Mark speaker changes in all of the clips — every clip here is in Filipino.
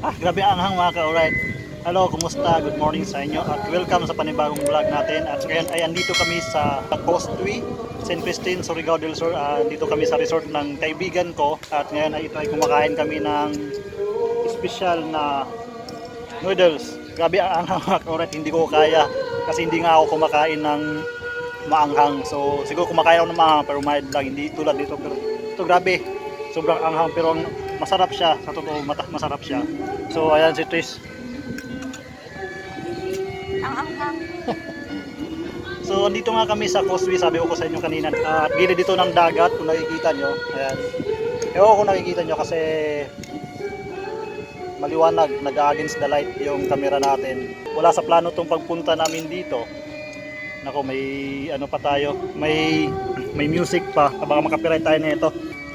Speaker 1: Ah, grabe ang hang mga ka-alright. Hello, kumusta? Good morning sa inyo at welcome sa panibagong vlog natin. At ngayon ay andito kami sa Costui, St. Christine, Surigao del Sur. Ah, dito kami sa resort ng kaibigan ko at ngayon ay ito ay kumakain kami ng special na noodles. Grabe ang anghang mga ka-alright, hindi ko kaya kasi hindi nga ako kumakain ng maanghang. So siguro kumakain ako ng maanghang pero mild lang, hindi tulad dito. Pero ito grabe, sobrang anghang pero ang masarap siya. Sa totoo, mata- masarap siya. So ayan si Tris.
Speaker 2: Ang anghang.
Speaker 1: So andito nga kami sa Causeway, sabi ko sa inyo kanina. At gilid dito ng dagat, kung nakikita nyo. Ayan. Ewan kung nakikita nyo kasi maliwanag, nag-against the light yung camera natin. Wala sa plano tong pagpunta namin dito. Nako, may ano pa tayo, may may music pa. Baka makapiright tayo nito.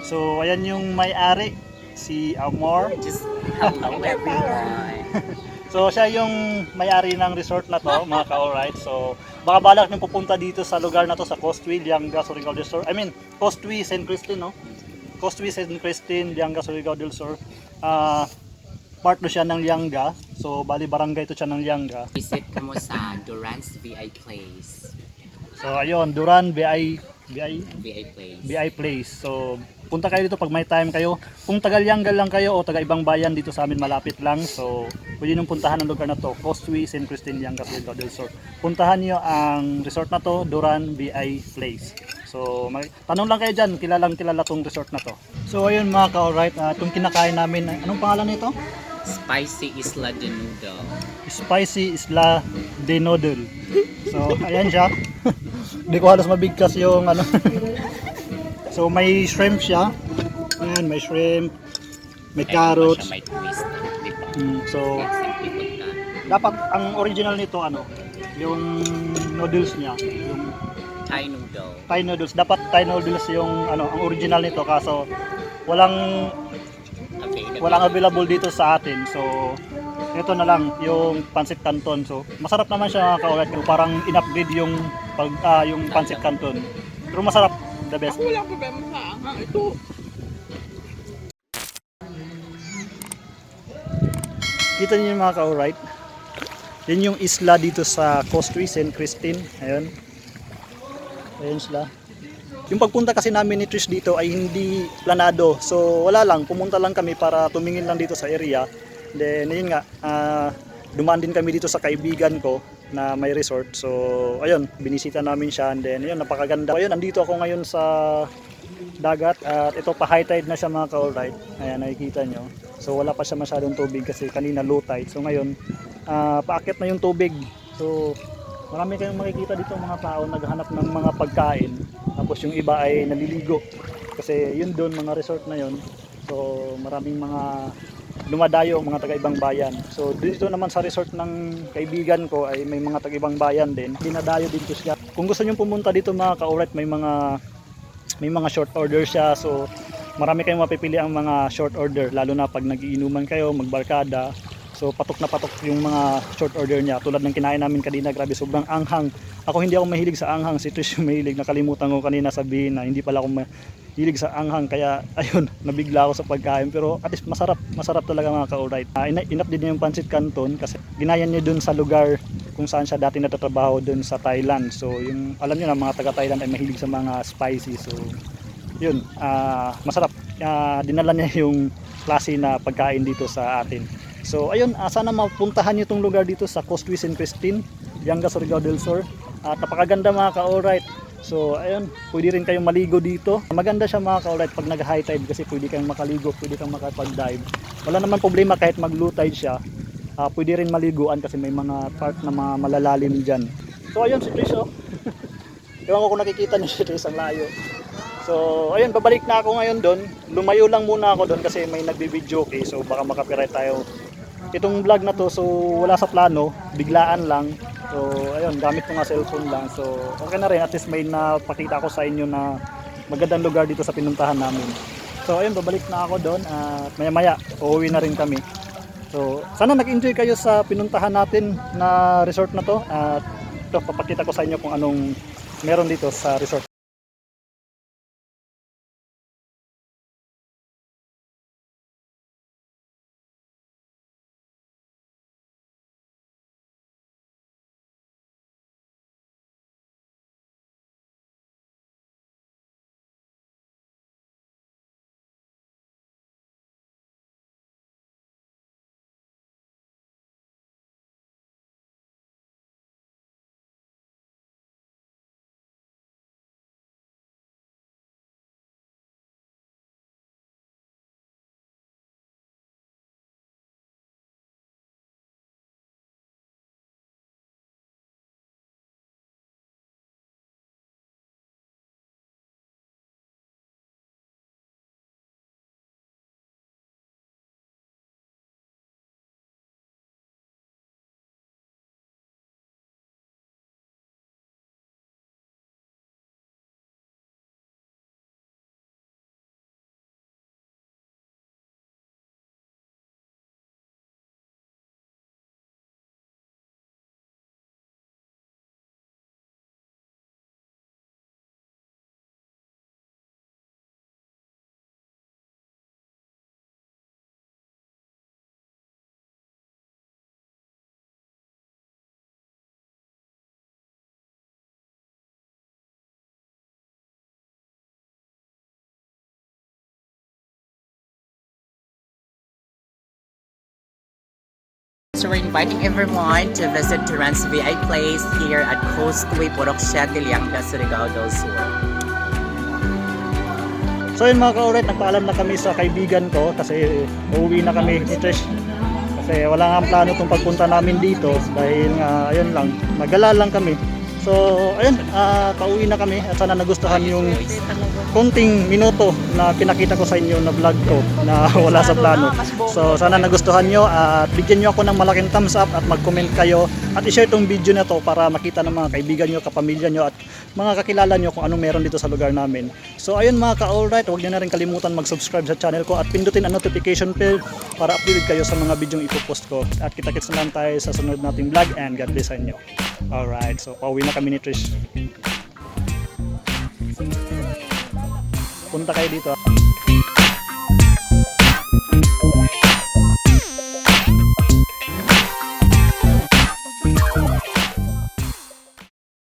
Speaker 1: So ayan yung may-ari, si Amor.
Speaker 2: Just hello everyone.
Speaker 1: So siya yung may-ari ng resort na to, mga ka-alright. So baka balak nyo pupunta dito sa lugar na to sa Costui, Lianga, Surigao del Sur. I mean, Costui, St. Christine, no? Costui, St. Christine, Lianga, Surigao del Sur. Ah, part no siya ng Lianga. So bali barangay to siya ng Lianga.
Speaker 2: Visit ka mo sa Duran's VI Place.
Speaker 1: So ayun, Duran, BI, BI,
Speaker 2: VI Place.
Speaker 1: BI Place. So punta kayo dito pag may time kayo. Kung taga Lianga lang kayo o taga ibang bayan dito sa amin malapit lang. So pwede nyo puntahan ang lugar na to. Costui, St. Christine, Lianga, Surigao del Sur. Puntahan nyo ang resort na to, Duran BI Place. So mag- tanong lang kayo dyan, kilalang kilala tong resort na to. So ayun mga ka-alright, uh, itong kinakain namin, anong pangalan nito?
Speaker 2: Spicy Isla de Noodle.
Speaker 1: Spicy Isla de Noodle. So, ayan siya. Hindi ko halos mabigkas yung ano. so, may shrimp siya. Ayan, may shrimp. May carrots.
Speaker 2: May twist.
Speaker 1: Mm, so, dapat ang original nito ano, yung noodles niya, yung
Speaker 2: Thai noodle.
Speaker 1: Thai noodles. Dapat Thai noodles yung ano, ang original nito kaso walang. Walang available dito sa atin. So, ito na lang yung pancit canton. So, masarap naman siya mga kaulat. Parang in-upgrade yung pag ah, yung pancit canton. Pero masarap, the best.
Speaker 3: Ako wala problema sa anghang. Ito,
Speaker 1: Kita niyo mga ka-alright. Yan yung isla dito sa Costui, St. Christine. Ayun. Ayun sila. Yung pagpunta kasi namin ni Trish dito ay hindi planado. So wala lang, pumunta lang kami para tumingin lang dito sa area. Then yun nga, ah, dumaan din kami dito sa kaibigan ko na may resort. So ayun, binisita namin siya. And then yun, napakaganda. Ayun, nandito ako ngayon sa dagat at ito pa high tide na siya mga ka-alright. Ayan, nakikita nyo. So wala pa siya masyadong tubig kasi kanina low tide. So ngayon, ah paakyat na yung tubig. So marami kayong makikita dito mga tao naghahanap ng mga pagkain. Tapos yung iba ay naliligo. Kasi yun doon mga resort na yun. So maraming mga lumadayo mga taga ibang bayan. So dito naman sa resort ng kaibigan ko ay may mga taga ibang bayan din. Dinadayo dito siya. Kung gusto niyo pumunta dito mga ka-alright, may mga may mga short order siya. So marami kayong mapipili ang mga short order lalo na pag nagiinuman kayo, magbarkada. So patok na patok yung mga short order niya tulad ng kinain namin kanina grabe sobrang anghang. Ako hindi ako mahilig sa anghang, si Trish yung mahilig. Nakalimutan ko kanina sabihin na hindi pala ako mahilig sa anghang kaya ayun, nabigla ako sa pagkain pero at least masarap, masarap talaga mga ka-alright. Uh, inap din niya yung pancit canton kasi ginayan niya dun sa lugar kung saan siya dati natatrabaho dun sa Thailand. So yung alam niyo na mga taga Thailand ay mahilig sa mga spicy. So yun, ah, masarap. Ah, dinala niya yung klase na pagkain dito sa atin. So ayun, ah, sana mapuntahan niyo itong lugar dito sa Costui St. Christine, Lianga, Surigao del Sur. At napakaganda mga ka-alright. So ayun, pwede rin kayong maligo dito. Maganda siya mga ka-alright pag nag-high tide kasi pwede kang makaligo, pwede kang makapag-dive. Wala naman problema kahit mag-low tide siya. Ah, pwede rin maliguan kasi may mga part na mga malalalim dyan. So ayun si Trish oh. Ewan ko kung nakikita niyo si Trish ang layo. So, ayun, babalik na ako ngayon doon. Lumayo lang muna ako doon kasi may nagbibideo okay. So, baka makapiright tayo. Itong vlog na to, so wala sa plano, biglaan lang. So, ayun, gamit ko nga cellphone lang. So, okay na rin. At least may napakita ko sa inyo na magandang lugar dito sa pinuntahan namin. So, ayun, babalik na ako doon. At maya-maya, uuwi na rin kami. So, sana nag-enjoy kayo sa pinuntahan natin na resort na to. At ito, papakita ko sa inyo kung anong meron dito sa resort.
Speaker 3: So we're inviting everyone to visit Terence VI Place here at Coastway Purok Siete, Lianga, Surigao del Sur.
Speaker 1: So yun mga ka-alright, nagpaalam na kami sa kaibigan ko kasi uuwi na kami ni Trish. Kasi wala nga plano itong pagpunta namin dito dahil nga, ayun lang, magala lang kami. So, ayun, ah, pauwi na kami at sana nagustuhan yung konting minuto na pinakita ko sa inyo na vlog ko na wala sa plano. So, sana nagustuhan nyo at bigyan nyo ako ng malaking thumbs up at mag-comment kayo at i-share tong video na to para makita ng mga kaibigan nyo, kapamilya nyo at mga kakilala nyo kung anong meron dito sa lugar namin. So, ayun mga ka-alright, huwag nyo na rin kalimutan mag-subscribe sa channel ko at pindutin ang notification bell para updated kayo sa mga video ipopost ko. At kita-kits na lang tayo sa sunod nating vlog and God bless sa inyo. Alright, so pauwi na kami ni Trish. Punta kayo dito.